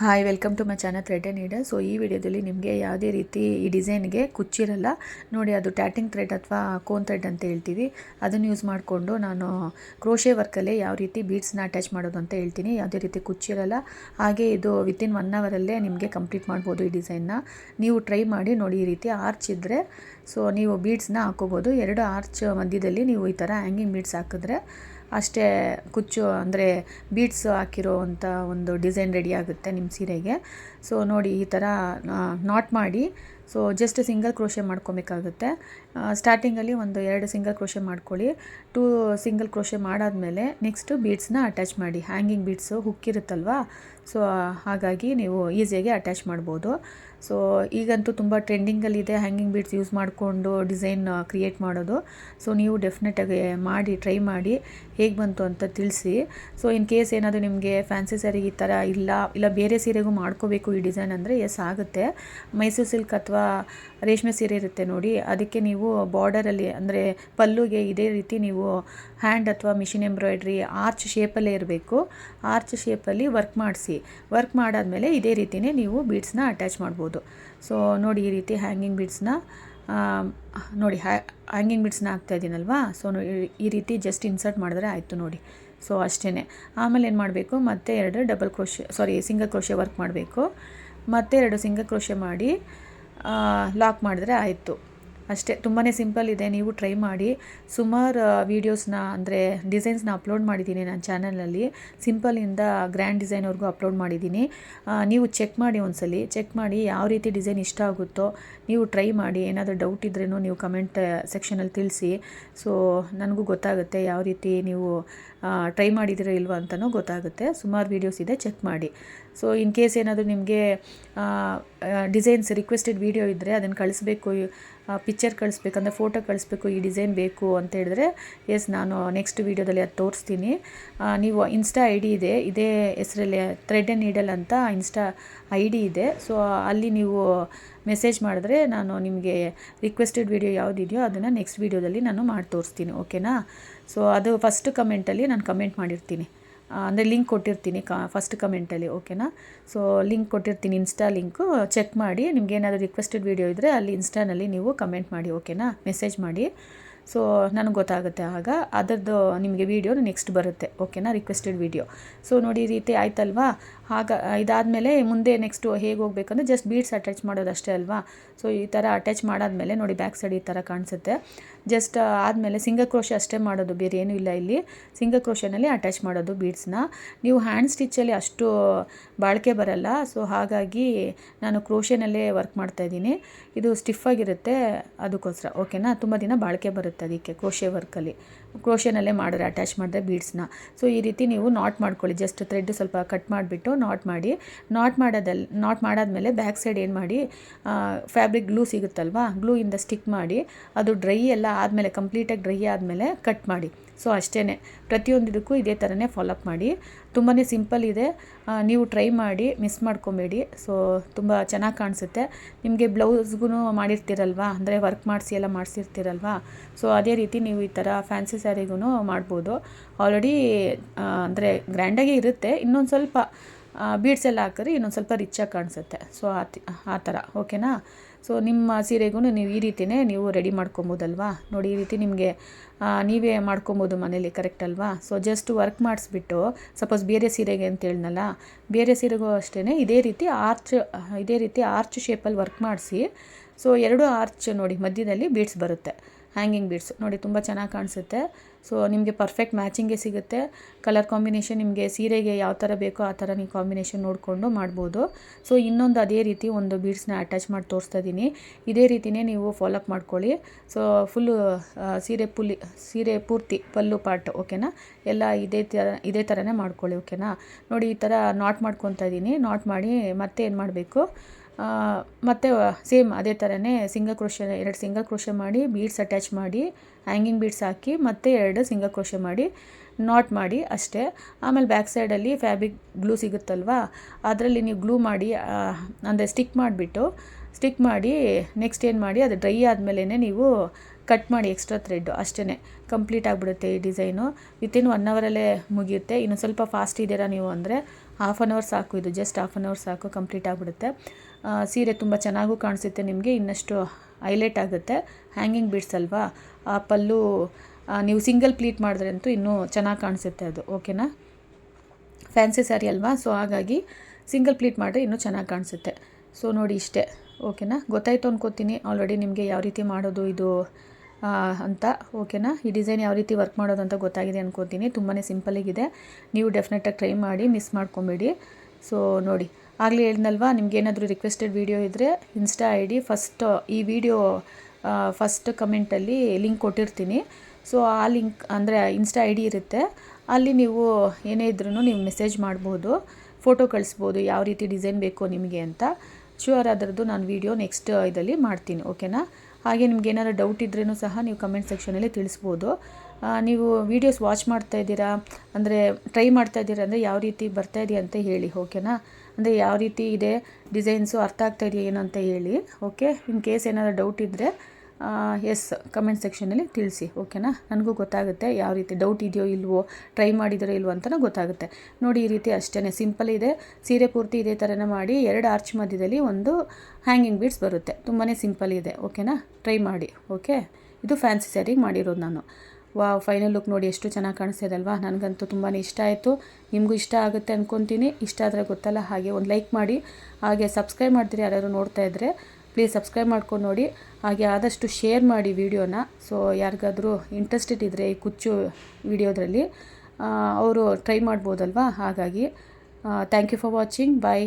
Hi welcome to my channel thread and needle so ಈ ವಿಡಿಯೋದಲ್ಲಿ ನಿಮಗೆ ಯಾವುದೇ ರೀತಿ ಈ ಡಿಸೈನ್ಗೆ ಕುಚ್ಚಿರಲ್ಲ ನೋಡಿ, ಅದು ಟ್ಯಾಟಿಂಗ್ ಥ್ರೆಡ್ ಅಥವಾ ಕೋನ್ ಥ್ರೆಡ್ ಅಂತ ಹೇಳ್ತೀವಿ. ಅದನ್ನು ಯೂಸ್ ಮಾಡಿಕೊಂಡು ನಾನು ಕ್ರೋಶೆ ವರ್ಕಲ್ಲೇ ಯಾವ ರೀತಿ ಬೀಡ್ಸ್ನ ಅಟ್ಯಾಚ್ ಮಾಡೋದು ಅಂತ ಹೇಳ್ತೀನಿ. ಯಾವುದೇ ರೀತಿ ಕುಚ್ಚಿರಲ್ಲ ಹಾಗೆ ಇದು ವಿತಿನ್ ಒನ್ ಅವರಲ್ಲೇ ನಿಮಗೆ ಕಂಪ್ಲೀಟ್ ಮಾಡ್ಬೋದು ಈ ಡಿಸೈನ್ನ. ನೀವು ಟ್ರೈ ಮಾಡಿ ನೋಡಿ ಈ ರೀತಿ ಆರ್ಚ್ ಇದ್ದರೆ ಸೊ ನೀವು ಬೀಡ್ಸ್ನ ಹಾಕೋಬೋದು. ಎರಡು ಆರ್ಚ್ ಮಧ್ಯದಲ್ಲಿ ನೀವು ಈ ಥರ ಹ್ಯಾಂಗಿಂಗ್ ಬೀಡ್ಸ್ ಹಾಕಿದ್ರೆ ಅಷ್ಟೇ ಕುಚ್ಚು ಅಂದರೆ ಬೀಡ್ಸ್ ಹಾಕಿರೋ ಅಂಥ ಒಂದು ಡಿಸೈನ್ ರೆಡಿ ಆಗುತ್ತೆ ನಿಮ್ಮ ಸೀರೆಗೆ. ಸೊ ನೋಡಿ ಈ ಥರ ನಾಟ್ ಮಾಡಿ. ಸೊ ಜಸ್ಟ್ ಸಿಂಗಲ್ ಕ್ರೋಶೆ ಮಾಡ್ಕೊಬೇಕಾಗುತ್ತೆ. ಸ್ಟಾರ್ಟಿಂಗಲ್ಲಿ ಒಂದು ಎರಡು ಸಿಂಗಲ್ ಕ್ರೋಶೆ ಮಾಡ್ಕೊಳ್ಳಿ. ಟೂ ಸಿಂಗಲ್ ಕ್ರೋಶೆ ಮಾಡಾದಮೇಲೆ ನೆಕ್ಸ್ಟು ಬೀಡ್ಸ್ನ ಅಟ್ಯಾಚ್ ಮಾಡಿ. ಹ್ಯಾಂಗಿಂಗ್ ಬೀಡ್ಸು ಹುಕ್ಕಿರುತ್ತಲ್ವಾ ಸೊ ಹಾಗಾಗಿ ನೀವು ಈಸಿಯಾಗಿ ಅಟ್ಯಾಚ್ ಮಾಡ್ಬೋದು. ಸೊ ಈಗಂತೂ ತುಂಬ ಟ್ರೆಂಡಿಂಗಲ್ಲಿದೆ ಹ್ಯಾಂಗಿಂಗ್ ಬೀಡ್ಸ್ ಯೂಸ್ ಮಾಡಿಕೊಂಡು ಡಿಸೈನ್ ಕ್ರಿಯೇಟ್ ಮಾಡೋದು. ಸೊ ನೀವು ಡೆಫಿನೆಟಾಗಿ ಮಾಡಿ ಟ್ರೈ ಮಾಡಿ. ಹೇಗೆ ಬಂತು ಅಂತ ತಿಳಿಸಿ. ಸೊ ಇನ್ ಕೇಸ್ ಏನಾದರೂ ನಿಮಗೆ ಫ್ಯಾನ್ಸಿ ಸ್ಯಾರಿಗೆ ಈ ಥರ ಇಲ್ಲ ಇಲ್ಲ ಬೇರೆ ಸೀರೆಗೂ ಮಾಡ್ಕೋಬೇಕು ಈ ಡಿಸೈನ್ ಅಂದರೆ ಎಸ್ ಆಗುತ್ತೆ. ಮೈಸೂರು ಸಿಲ್ಕ್ ಅಥವಾ ರೇಷ್ಮೆ ಸೀರೆ ಇರುತ್ತೆ ನೋಡಿ, ಅದಕ್ಕೆ ನೀವು ಬಾರ್ಡರಲ್ಲಿ ಅಂದರೆ ಪಲ್ಲುಗೆ ಇದೇ ರೀತಿ ನೀವು ಹ್ಯಾಂಡ್ ಅಥವಾ ಮಿಷಿನ್ ಎಂಬ್ರಾಯ್ಡ್ರಿ ಆರ್ಚ್ ಶೇಪಲ್ಲೇ ಇರಬೇಕು. ಆರ್ಚ್ ಶೇಪಲ್ಲಿ ವರ್ಕ್ ಮಾಡಿಸಿ. ವರ್ಕ್ ಮಾಡಾದಮೇಲೆ ಇದೇ ರೀತಿಯೇ ನೀವು ಬೀಡ್ಸ್ನ ಅಟ್ಯಾಚ್ ಮಾಡ್ಬೋದು. ಸೊ ನೋಡಿ ಈ ರೀತಿ ಹ್ಯಾಂಗಿಂಗ್ ಬೀಡ್ಸ್ನ ನೋಡಿ ಹ್ಯಾಂಗಿಂಗ್ ಬೀಡ್ಸ್ನ ಹಾಕ್ತಾ ಇದ್ದೀನಲ್ವಾ ಸೊ ಈ ರೀತಿ ಜಸ್ಟ್ ಇನ್ಸರ್ಟ್ ಮಾಡಿದ್ರೆ ಆಯಿತು ನೋಡಿ. ಸೊ ಅಷ್ಟೇ ಆಮೇಲೆ ಏನು ಮಾಡಬೇಕು? ಮತ್ತೆ ಎರಡು double crochet sorry single crochet work ಮಾಡಬೇಕು. ಮತ್ತೆ ಎರಡು ಸಿಂಗಲ್ ಕ್ರೋಶೆ ಮಾಡಿ ಲಾಕ್ ಮಾಡಿದ್ರೆ ಆಯಿತು. ಅಷ್ಟೇ ತುಂಬಾ ಸಿಂಪಲ್ ಇದೆ, ನೀವು ಟ್ರೈ ಮಾಡಿ. ಸುಮಾರು ವೀಡಿಯೋಸ್ನ ಅಂದರೆ ಡಿಸೈನ್ಸ್ನ ಅಪ್ಲೋಡ್ ಮಾಡಿದ್ದೀನಿ ನನ್ನ ಚಾನಲಲ್ಲಿ. ಸಿಂಪಲಿಂದ ಗ್ರ್ಯಾಂಡ್ ಡಿಸೈನ್ವರೆಗೂ ಅಪ್ಲೋಡ್ ಮಾಡಿದ್ದೀನಿ. ನೀವು ಚೆಕ್ ಮಾಡಿ ಒಂದ್ಸಲಿ. ಚೆಕ್ ಮಾಡಿ ಯಾವ ರೀತಿ ಡಿಸೈನ್ ಇಷ್ಟ ಆಗುತ್ತೋ ನೀವು ಟ್ರೈ ಮಾಡಿ. ಏನಾದರೂ ಡೌಟ್ ಇದ್ರೂ ನೀವು ಕಮೆಂಟ್ ಸೆಕ್ಷನಲ್ಲಿ ತಿಳಿಸಿ. ಸೊ ನನಗೂ ಗೊತ್ತಾಗುತ್ತೆ ಯಾವ ರೀತಿ ನೀವು ಟ್ರೈ ಮಾಡಿದಿರೋ ಇಲ್ವಾ ಅಂತಲೂ ಗೊತ್ತಾಗುತ್ತೆ. ಸುಮಾರು ವೀಡಿಯೋಸ್ ಇದೆ ಚೆಕ್ ಮಾಡಿ. ಸೊ ಇನ್ ಕೇಸ್ ಏನಾದರೂ ನಿಮಗೆ ಡಿಸೈನ್ಸ್ ರಿಕ್ವೆಸ್ಟೆಡ್ ವೀಡಿಯೋ ಇದ್ದರೆ ಅದನ್ನು ಕಳಿಸ್ಬೇಕು. ಪಿಕ್ಚರ್ ಕಳಿಸ್ಬೇಕಂದ್ರೆ ಫೋಟೋ ಕಳಿಸ್ಬೇಕು, ಈ ಡಿಸೈನ್ ಬೇಕು ಅಂತ ಹೇಳಿದ್ರೆ ಎಸ್ ನಾನು ನೆಕ್ಸ್ಟ್ ವೀಡಿಯೋದಲ್ಲಿ ಅದು ತೋರಿಸ್ತೀನಿ. ನೀವು ಇನ್ಸ್ಟಾ ಐ ಡಿ ಇದೆ, ಇದೇ ಹೆಸರಲ್ಲಿ ಥ್ರೆಡ್ ಆ್ಯಂಡ್ ನೀಡಲ್ ಅಂತ ಇನ್ಸ್ಟಾ ಐ ಡಿ ಇದೆ. ಸೊ ಅಲ್ಲಿ ನೀವು ಮೆಸೇಜ್ ಮಾಡಿದ್ರೆ ನಾನು ನಿಮಗೆ ರಿಕ್ವೆಸ್ಟೆಡ್ ವೀಡಿಯೋ ಯಾವುದಿದೆಯೋ ಅದನ್ನು ನೆಕ್ಸ್ಟ್ ವೀಡಿಯೋದಲ್ಲಿ ನಾನು ಮಾಡಿ ತೋರಿಸ್ತೀನಿ ಓಕೆನಾ ಸೊ ಅದು ಫಸ್ಟ್ ಕಮೆಂಟಲ್ಲಿ ನಾನು ಕಮೆಂಟ್ ಮಾಡಿರ್ತೀನಿ. ಅಂದರೆ ಲಿಂಕ್ ಕೊಟ್ಟಿರ್ತೀನಿ ಕ ಫಸ್ಟ್ ಕಮೆಂಟಲ್ಲಿ ಓಕೆನಾ ಸೊ ಲಿಂಕ್ ಕೊಟ್ಟಿರ್ತೀನಿ ಇನ್ಸ್ಟಾ ಲಿಂಕು ಚೆಕ್ ಮಾಡಿ, ನಿಮ್ಗೆ ಏನಾದರೂ ರಿಕ್ವೆಸ್ಟೆಡ್ ವೀಡಿಯೋ ಇದ್ದರೆ ಅಲ್ಲಿ ಇನ್ಸ್ಟಾನಲ್ಲಿ ನೀವು ಕಮೆಂಟ್ ಮಾಡಿ ಓಕೆನಾ ಮೆಸೇಜ್ ಮಾಡಿ. ಸೊ ನನಗೆ ಗೊತ್ತಾಗುತ್ತೆ ಆಗ. ಅದರದ್ದು ನಿಮಗೆ ವೀಡಿಯೋ ನೆಕ್ಸ್ಟ್ ಬರುತ್ತೆ ಓಕೆನಾ ರಿಕ್ವೆಸ್ಟೆಡ್ ವೀಡಿಯೋ ಸೊ ನೋಡಿ, ಈ ರೀತಿ ಆಯ್ತಲ್ವಾ? ಆಗ, ಇದಾದಮೇಲೆ ಮುಂದೆ ನೆಕ್ಸ್ಟು ಹೇಗೆ ಹೋಗ್ಬೇಕಂದ್ರೆ ಜಸ್ಟ್ ಬೀಡ್ಸ್ ಅಟ್ಯಾಚ್ ಮಾಡೋದು ಅಷ್ಟೇ ಅಲ್ವಾ? ಸೊ ಈ ಥರ ಅಟ್ಯಾಚ್ ಮಾಡಾದಮೇಲೆ ನೋಡಿ ಬ್ಯಾಕ್ ಸೈಡ್ ಈ ಥರ ಕಾಣಿಸುತ್ತೆ. ಜಸ್ಟ್ ಆದಮೇಲೆ ಸಿಂಗಲ್ ಕ್ರೋಶೆ ಅಷ್ಟೇ ಮಾಡೋದು, ಬೇರೆ ಏನೂ ಇಲ್ಲ ಇಲ್ಲಿ. ಸಿಂಗಲ್ ಕ್ರೋಶೆನಲ್ಲಿ ಅಟ್ಯಾಚ್ ಮಾಡೋದು ಬೀಡ್ಸ್ನ ನೀವು ಹ್ಯಾಂಡ್ ಸ್ಟಿಚ್ಚಲ್ಲಿ ಅಷ್ಟು ಬಾಳಿಕೆ ಬರಲ್ಲ. ಸೊ ಹಾಗಾಗಿ ನಾನು ಕ್ರೋಶೆನಲ್ಲೇ ವರ್ಕ್ ಮಾಡ್ತಾಯಿದ್ದೀನಿ ಇದು ಸ್ಟಿಫ್ ಆಗಿರುತ್ತೆ, ಅದಕ್ಕೋಸ್ಕರ. ಓಕೆನಾ ತುಂಬ ದಿನ ಬಾಳಿಕೆ ಬರುತ್ತೆ ಅದಕ್ಕೆ, ಕ್ರೋಶೆ ವರ್ಕಲ್ಲಿ ಕ್ರೋಶೆನಲ್ಲೇ ಮಾಡಿದ್ರೆ ಅಟ್ಯಾಚ್ ಮಾಡಿದ್ರೆ ಬೀಡ್ಸ್ನ ಸೊ ಈ ರೀತಿ ನೀವು ನಾಟ್ ಮಾಡ್ಕೊಳ್ಳಿ. ಜಸ್ಟ್ ಥ್ರೆಡ್ ಸ್ವಲ್ಪ ಕಟ್ ಮಾಡಿಬಿಟ್ಟು ನಾಟ್ ಮಾಡಿ. ನಾಟ್ ಮಾಡೋದಲ್ಲಿ ನಾಟ್ ಮಾಡಾದಮೇಲೆ ಬ್ಯಾಕ್ ಸೈಡ್ ಏನು ಮಾಡಿ ಫ್ಯಾಬ್ರಿಕ್ ಗ್ಲೂ ಸಿಗುತ್ತಲ್ವಾ? ಗ್ಲೂ ಇಂದ ಸ್ಟಿಕ್ ಮಾಡಿ, ಅದು ಡ್ರೈ ಎಲ್ಲ ಆದಮೇಲೆ ಕಂಪ್ಲೀಟಾಗಿ ಡ್ರೈ ಆದಮೇಲೆ ಕಟ್ ಮಾಡಿ. ಸೊ ಅಷ್ಟೇ ಪ್ರತಿಯೊಂದಿದಕ್ಕೂ ಇದೇ ಥರನೇ ಫಾಲೋಅಪ್ ಮಾಡಿ. ತುಂಬಾ ಸಿಂಪಲ್ ಇದೆ. ನೀವು ಟ್ರೈ ಮಾಡಿ, ಮಿಸ್ ಮಾಡ್ಕೊಬೇಡಿ. ಸೊ, ತುಂಬ ಚೆನ್ನಾಗಿ ಕಾಣಿಸುತ್ತೆ. ನಿಮಗೆ ಬ್ಲೌಸ್ಗೂ ಮಾಡಿರ್ತೀರಲ್ವಾ? ಅಂದರೆ ವರ್ಕ್ ಮಾಡಿಸಿ ಎಲ್ಲ ಮಾಡಿಸಿರ್ತೀರಲ್ವಾ? ಸೊ, ಅದೇ ರೀತಿ ನೀವು ಈ ಥರ ಫ್ಯಾನ್ಸಿ ಸ್ಯಾರಿಗೂ ಮಾಡ್ಬೋದು. ಆಲ್ರೆಡಿ ಅಂದರೆ ಗ್ರ್ಯಾಂಡಾಗಿ ಇರುತ್ತೆ. ಇನ್ನೊಂದು ಸ್ವಲ್ಪ ಬೀಡ್ಸ್ ಎಲ್ಲ ಹಾಕಿದ್ರೆ ಇನ್ನೊಂದು ಸ್ವಲ್ಪ ರಿಚಾಗಿ ಕಾಣಿಸುತ್ತೆ. ಸೊ, ಆ ಆ ಥರ ಓಕೆನಾ ಸೊ ನಿಮ್ಮ ಸೀರೆಗೂ ನೀವು ಈ ರೀತಿಯೇ ನೀವು ರೆಡಿ ಮಾಡ್ಕೊಬೋದಲ್ವಾ? ನೋಡಿ, ಈ ರೀತಿ ನಿಮಗೆ ನೀವೇ ಮಾಡ್ಕೊಬೋದು ಮನೇಲಿ ಕರೆಕ್ಟ್ ಅಲ್ವಾ? ಸೊ ಜಸ್ಟ್ ವರ್ಕ್ ಮಾಡಿಸ್ಬಿಟ್ಟು ಸಪೋಸ್ ಬೇರೆ ಸೀರೆಗೆ ಅಂತ ಹೇಳಿದ್ನಲ್ಲ ಬೇರೆ ಸೀರೆಗೂ ಅಷ್ಟೇ ಇದೇ ರೀತಿ ಆರ್ಚ್ ಇದೇ ರೀತಿ ಆರ್ಚ್ ಶೇಪಲ್ಲಿ ವರ್ಕ್ ಮಾಡಿಸಿ ಸೊ ಎರಡು ಆರ್ಚ್ ನೋಡಿ ಮಧ್ಯದಲ್ಲಿ ಬೀಡ್ಸ್ ಬರುತ್ತೆ. ಹ್ಯಾಂಗಿಂಗ್ ಬೀಡ್ಸ್ ನೋಡಿ, ತುಂಬ ಚೆನ್ನಾಗಿ ಕಾಣಿಸುತ್ತೆ. ಸೊ ನಿಮಗೆ ಪರ್ಫೆಕ್ಟ್ ಮ್ಯಾಚಿಂಗೇ ಸಿಗುತ್ತೆ. ಕಲರ್ ಕಾಂಬಿನೇಷನ್ ನಿಮಗೆ ಸೀರೆಗೆ ಯಾವ ಥರ ಬೇಕೋ ಆ ಥರ ನೀವು ಕಾಂಬಿನೇಷನ್ ನೋಡಿಕೊಂಡು ಮಾಡ್ಬೋದು. ಸೊ ಇನ್ನೊಂದು ಅದೇ ರೀತಿ ಒಂದು ಬೀಡ್ಸ್ನ ಅಟ್ಯಾಚ್ ಮಾಡಿ ತೋರಿಸ್ತಾ ಇದ್ದೀನಿ ಇದೇ ರೀತಿಯೇ ನೀವು ಫಾಲೋಅಪ್ ಮಾಡ್ಕೊಳ್ಳಿ. ಸೊ ಫುಲ್ಲು ಸೀರೆ ಪುಲಿ, ಸೀರೆ ಪೂರ್ತಿ, ಪಲ್ಲು ಪಾರ್ಟ್ ಓಕೆನಾ ಎಲ್ಲ ಇದೇ ಥರ ಇದೇ ಥರನೇ ಮಾಡ್ಕೊಳ್ಳಿ ಓಕೆನಾ ನೋಡಿ, ಈ ಥರ ನಾಟ್ ಮಾಡ್ಕೊತಾ ಇದ್ದೀನಿ ನಾಟ್ ಮಾಡಿ ಮತ್ತೆ ಏನು ಮಾಡಬೇಕು? ಮತ್ತು ಸೇಮ್ ಅದೇ ಥರನೇ ಸಿಂಗಲ್ ಕ್ರೋಶೆ ಎರಡು ಸಿಂಗಲ್ ಕ್ರೋಶೆ ಮಾಡಿ, ಬೀಡ್ಸ್ ಅಟ್ಯಾಚ್ ಮಾಡಿ, ಹ್ಯಾಂಗಿಂಗ್ ಬೀಡ್ಸ್ ಹಾಕಿ, ಮತ್ತೆ ಎರಡು ಸಿಂಗಲ್ ಕ್ರೋಶೆ ಮಾಡಿ, ನಾಟ್ ಮಾಡಿ ಅಷ್ಟೇ. ಆಮೇಲೆ ಬ್ಯಾಕ್ ಸೈಡಲ್ಲಿ ಫ್ಯಾಬ್ರಿಕ್ ಗ್ಲೂ ಸಿಗುತ್ತಲ್ವಾ? ಅದರಲ್ಲಿ ನೀವು ಗ್ಲೂ ಮಾಡಿ ಅಂದರೆ ಸ್ಟಿಕ್ ಮಾಡಿಬಿಟ್ಟು, ಸ್ಟಿಕ್ ಮಾಡಿ, ನೆಕ್ಸ್ಟ್ ಏನು ಮಾಡಿ, ಅದು ಡ್ರೈ ಆದಮೇಲೆ ನೀವು ಕಟ್ ಮಾಡಿ ಎಕ್ಸ್ಟ್ರಾ ಥ್ರೆಡ್ಡು ಅಷ್ಟೇ ಕಂಪ್ಲೀಟ್ ಆಗಿಬಿಡುತ್ತೆ ಈ ಡಿಸೈನು. ವಿತಿನ್ ಒನ್ ಅವರಲ್ಲೇ ಮುಗಿಯುತ್ತೆ. ಇನ್ನು ಸ್ವಲ್ಪ ಫಾಸ್ಟ್ ಇದ್ದೀರಾ ನೀವು ಅಂದರೆ ಹಾಫ್ ಆನ್ ಅವರ್ ಸಾಕು, ಇದು ಜಸ್ಟ್ ಹಾಫ್ ಆನ್ ಅವರ್ ಸಾಕು ಕಂಪ್ಲೀಟ್ ಆಗಿಬಿಡುತ್ತೆ. ಸೀರೆ ತುಂಬ ಚೆನ್ನಾಗೂ ಕಾಣಿಸುತ್ತೆ ನಿಮಗೆ, ಇನ್ನಷ್ಟು ಹೈಲೈಟ್ ಆಗುತ್ತೆ. ಹ್ಯಾಂಗಿಂಗ್ ಬಿಡ್ಸ್ ಅಲ್ವಾ? ಆ ಪಲ್ಲು ನೀವು ಸಿಂಗಲ್ ಪ್ಲೀಟ್ ಮಾಡಿದ್ರೆ ಅಂತೂ ಇನ್ನೂ ಚೆನ್ನಾಗಿ ಕಾಣಿಸುತ್ತೆ ಅದು ಓಕೆನಾ ಫ್ಯಾನ್ಸಿ ಸ್ಯಾರಿ ಅಲ್ವಾ? ಸೊ ಹಾಗಾಗಿ ಸಿಂಗಲ್ ಪ್ಲೀಟ್ ಮಾಡಿದ್ರೆ ಇನ್ನೂ ಚೆನ್ನಾಗಿ ಕಾಣಿಸುತ್ತೆ. ಸೊ ನೋಡಿ ಇಷ್ಟೇ ಓಕೆನಾ ಗೊತ್ತಾಯ್ತು ಅಂದ್ಕೋತೀನಿ ಆಲ್ರೆಡಿ ನಿಮಗೆ ಯಾವ ರೀತಿ ಮಾಡೋದು, ಇದು ಅಂತ. ಓಕೆನಾ? ಈ ಡಿಸೈನ್ ಯಾವ ರೀತಿ ವರ್ಕ್ ಮಾಡೋದು ಅಂತ ಗೊತ್ತಾಗಿದೆ ಅನ್ಕೋತೀನಿ. ತುಂಬಾ ಸಿಂಪಲಿಗಿದೆ ನೀವು ಡೆಫಿನೆಟಾಗಿ ಟ್ರೈ ಮಾಡಿ, ಮಿಸ್ ಮಾಡ್ಕೊಬೇಡಿ. ಸೊ, ನೋಡಿ. ಆಗಲೇ ಹೇಳಿದ್ನಲ್ವಾ ನಿಮ್ಗೆ ಏನಾದರೂ ರಿಕ್ವೆಸ್ಟೆಡ್ ವೀಡಿಯೋ ಇದ್ದರೆ ಇನ್ಸ್ಟಾ ಐ ಡಿ ಫಸ್ಟ್, ಈ ವಿಡಿಯೋ ಫಸ್ಟ್ ಕಮೆಂಟಲ್ಲಿ ಲಿಂಕ್ ಕೊಟ್ಟಿರ್ತೀನಿ. ಸೊ, ಆ ಲಿಂಕ್ ಅಂದರೆ ಇನ್ಸ್ಟಾ ಐ ಡಿ ಇರುತ್ತೆ. ಅಲ್ಲಿ ನೀವು ಏನೇ ಇದ್ರೂ ನೀವು ಮೆಸೇಜ್ ಮಾಡ್ಬೋದು, ಫೋಟೋ ಕಳಿಸ್ಬೋದು, ಯಾವ ರೀತಿ ಡಿಸೈನ್ ಬೇಕು ನಿಮಗೆ ಅಂತ. ಶ್ಯೂರ್ ಅದರದ್ದು ನಾನು ವೀಡಿಯೋ ನೆಕ್ಸ್ಟ್ ಇದರಲ್ಲಿ ಮಾಡ್ತೀನಿ. ಓಕೆನಾ? ಹಾಗೆ ನಿಮ್ಗೆ ಏನಾದರೂ ಡೌಟ್ ಇದ್ರೂ ಸಹ ನೀವು ಕಮೆಂಟ್ ಸೆಕ್ಷನಲ್ಲಿ ತಿಳಿಸ್ಬೋದು. ನೀವು ವೀಡಿಯೋಸ್ ವಾಚ್ ಮಾಡ್ತಾ ಇದ್ದೀರಾ? ಅಂದರೆ ಟ್ರೈ ಮಾಡ್ತಾ ಇದ್ದೀರಾ? ಅಂದರೆ ಯಾವ ರೀತಿ ಬರ್ತಾ ಇದೆಯಾ ಅಂತ ಹೇಳಿ ಓಕೆನಾ ಅಂದರೆ ಯಾವ ರೀತಿ ಇದೆ? ಡಿಸೈನ್ಸು ಅರ್ಥ ಆಗ್ತಾ ಇದೆಯಾ ಏನು ಅಂತ ಹೇಳಿ ಓಕೆ ಇನ್ ಕೇಸ್ ಏನಾದರೂ ಡೌಟ್ ಇದ್ದರೆ ಎಸ್ ಕಮೆಂಟ್ ಸೆಕ್ಷನಲ್ಲಿ ತಿಳಿಸಿ ಓಕೆನಾ ನನಗೂ ಗೊತ್ತಾಗುತ್ತೆ ಯಾವ ರೀತಿ ಡೌಟ್ ಇದೆಯೋ ಇಲ್ವೋ ಟ್ರೈ ಮಾಡಿದರೋ ಇಲ್ವೋ ಅಂತಲೂ ಗೊತ್ತಾಗುತ್ತೆ. ನೋಡಿ, ಈ ರೀತಿ ಅಷ್ಟೇ ಸಿಂಪಲ್ ಇದೆ. ಸೀರೆ ಪೂರ್ತಿ ಇದೇ ಥರನೇ ಮಾಡಿ, ಎರಡು ಆರ್ಚ್ ಮಧ್ಯದಲ್ಲಿ ಒಂದು ಹ್ಯಾಂಗಿಂಗ್ ಬೀಡ್ಸ್ ಬರುತ್ತೆ. ತುಂಬಾ ಸಿಂಪಲ್ ಇದೆ ಓಕೆನಾ ಟ್ರೈ ಮಾಡಿ ಓಕೆ ಇದು ಫ್ಯಾನ್ಸಿ ಸ್ಯಾರಿಗೆ ಮಾಡಿರೋದು ನಾನು. ವಾ ಫೈನಲ್ ಲುಕ್ ನೋಡಿ, ಎಷ್ಟು ಚೆನ್ನಾಗಿ ಕಾಣಿಸ್ತಿದೆ ಅಲ್ವಾ? ನನಗಂತೂ ತುಂಬಾ ಇಷ್ಟ ಆಯಿತು. ನಿಮಗೂ ಇಷ್ಟ ಆಗುತ್ತೆ ಅಂದ್ಕೊತೀನಿ ಇಷ್ಟ ಆದರೆ ಗೊತ್ತಲ್ಲ, ಹಾಗೆ ಒಂದು ಲೈಕ್ ಮಾಡಿ. ಹಾಗೆ ಸಬ್ಸ್ಕ್ರೈಬ್ ಮಾಡ್ತೀರಿ ಯಾರ್ಯಾರು ನೋಡ್ತಾ ಇದ್ದರೆ ಪ್ಲೀಸ್ ಸಬ್ಸ್ಕ್ರೈಬ್ ಮಾಡ್ಕೊಂಡು ನೋಡಿ. ಹಾಗೆ ಆದಷ್ಟು ಶೇರ್ ಮಾಡಿ ವಿಡಿಯೋನ. ಸೊ ಯಾರಿಗಾದರೂ ಇಂಟ್ರೆಸ್ಟೆಡ್ ಇದ್ದರೆ ಈ ಕುಚ್ಚು ವಿಡಿಯೋದ್ರಲ್ಲಿ ಅವರು ಟ್ರೈ ಮಾಡ್ಬೋದಲ್ವಾ? ಹಾಗಾಗಿ thank you for watching bye